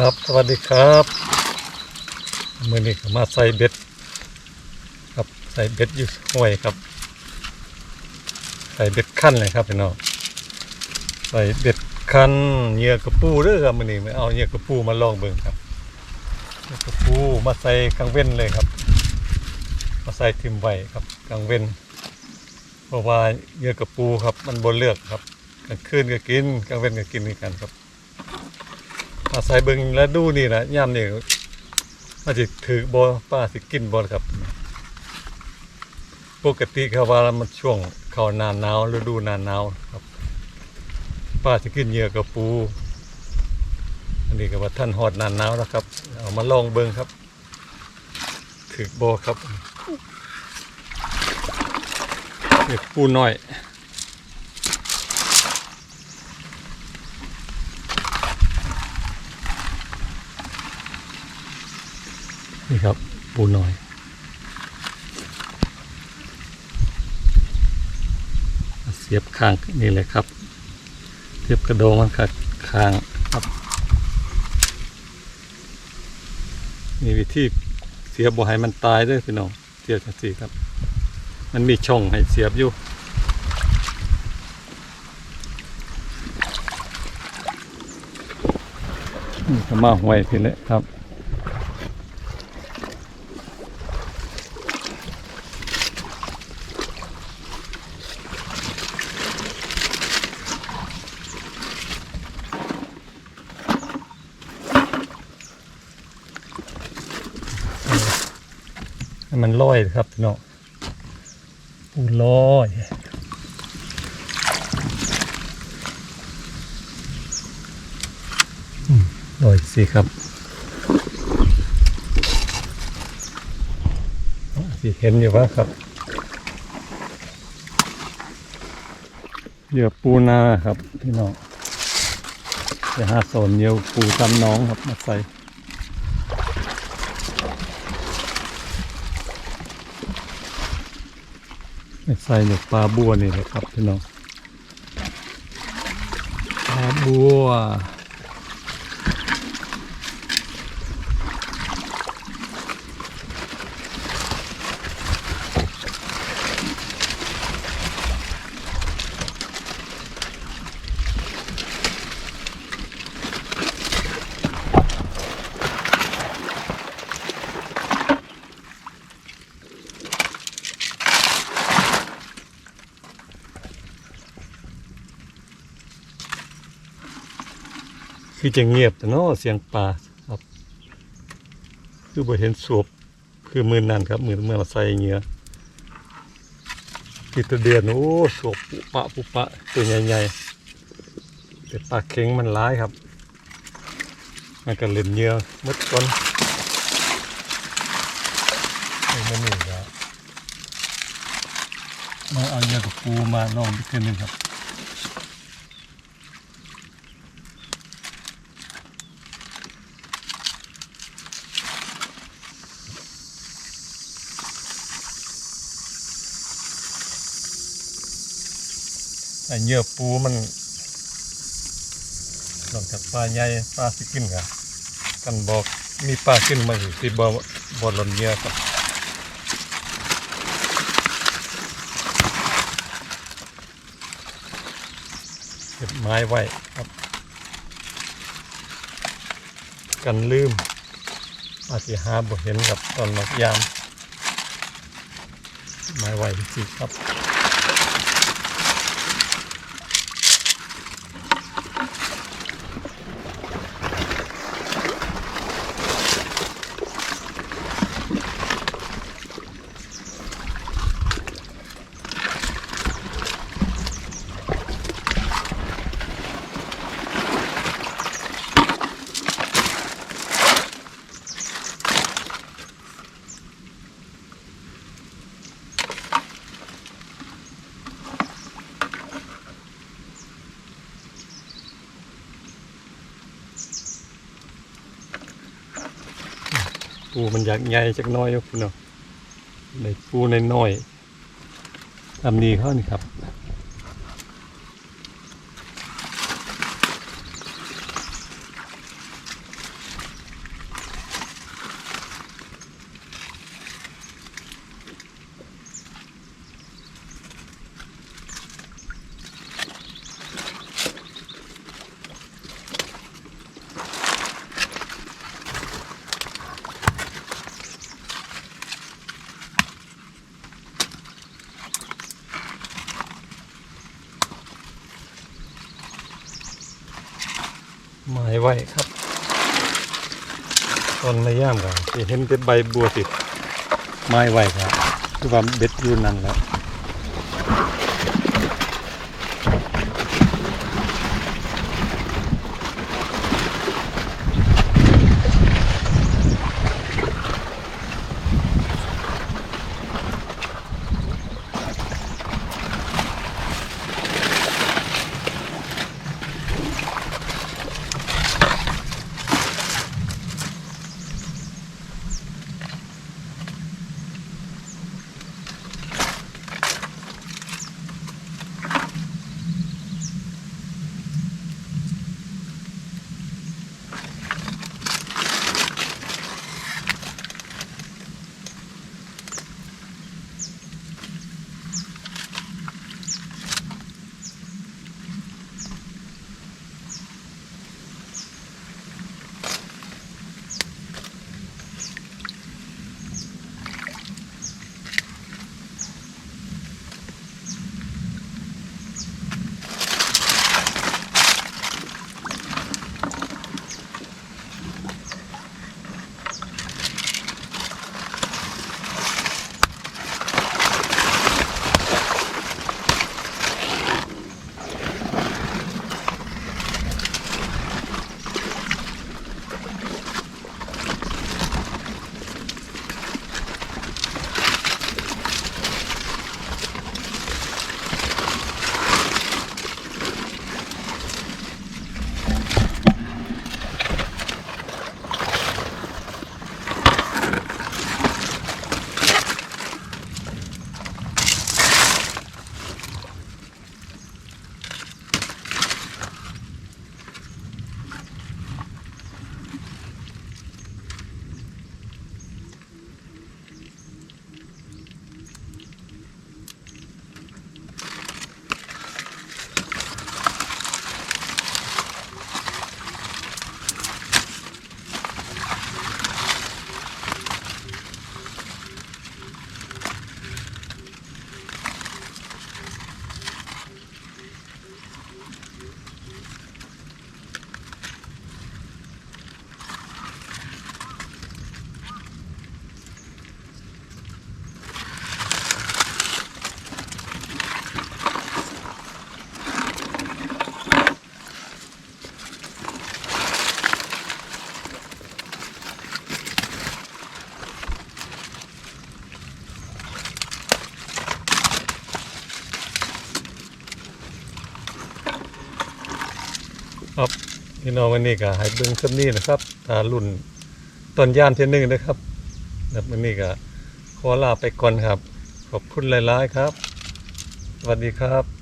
ครับสวัสดีครับมือนี้มาใส่เบ็ด ครับใส่เบ็ดอยู่ห้วยครับ ใส่เบ็ดขั้นเลยครับพี่น้องใส่เบ็ดขั้นเหยื่อกระปูเด้อครับมือนี้มาเอาเหยื่อกระปูมาลองเบิ่งครับเหยื่อกระปูมาใส่กลางเว้นเลยครับ มาใส่ทิมไว้ครับกลางเว้นเพราะว่าเหยื่อกระปูครับ มันบนเลือกครับกลางคืนก็กินกลางเว้นก็กินด้วยกันครับ อาศัยเบิงและดูนี่นะย่ำนี่มาสิถือบ่ป้าสิกินบ่ครับ ปกติเขาว่ามันช่วงเขาหน้าหนาวฤดูหน้าหนาวครับ ป้าสิกินเหยื่อกับปู อันนี้ก็ว่าท่านฮอดหน้าหนาวแล้วครับ เอามาลองเบิงครับ ถือบ่ครับเด็กปูน้อย นี่ครับ ปูน้อย เสียบข้างนี่เลยครับ เสียบกระโดงมันขัดข้างครับมีวิธีเสียบบ่ให้มันตายด้วยพี่น้องเสียบจังซี่ครับ มันมีช่องให้เสียบอยู่นี่ก็มาห้วยพี่เลยครับ ให้มันลอยครับพี่น้องปูลอยลอยสิครับสิเห็นอยู่ว่าครับเหยื่อปูนาครับพี่น้องจะหาโซนเหยื่อปูตำน้องครับมาใส่ ไม่ ใส่หนกปลาบัวนี่แหละครับพี่น้องปลาบัว คือจะเงียบแต่นาะเสียงปลาครับ คือบ่เห็นสวบคือมือนั่นครับ มือเมื่อมาใส่เงื่อติดแตะเดือนโอ้สวบปุปะปุปะตัวใหญ่ๆแต่ปลาเค็งมันร้ายครับ มันก็เล่นเงื่อหมดก่อนมันนี่ครับมาเอาเหยื่อกับปูมาลองอีกทีหนึงครับ ไอ้เหยื่อปูมันนอกจากปลาใหญ่ปลาสิกินกันกันบอกมีปลาขึ้นมาอยู่ที่บ่อบ่อหล่นเยื่อครับเก็บไม้ไว้ครับ กันลืม อาจจะหาบ่เห็นกับตอนมายาม ไม้ไว้จริงครับ ปูมันอยากใหญ่จักน้อยอยู่พี่น้องในปูในน้อยๆตามนี้เขานี่ครับ ไว้ครับ ตอนในย่ามกันเห็นเป็นใบบัวติดไม้ไว้ครับคือว่าเบ็ดอยู่นั่นแล้ว ครับพี่น้องวันนี้ก็ให้เบิ้งคำนี้นะครับตารุ่นต้นย่านเที่ยหนึงนะครับแล้ววันนี้ก็ขอลาไปก่อนครับ ขอบคุณหลายๆครับ สวัสดีครับ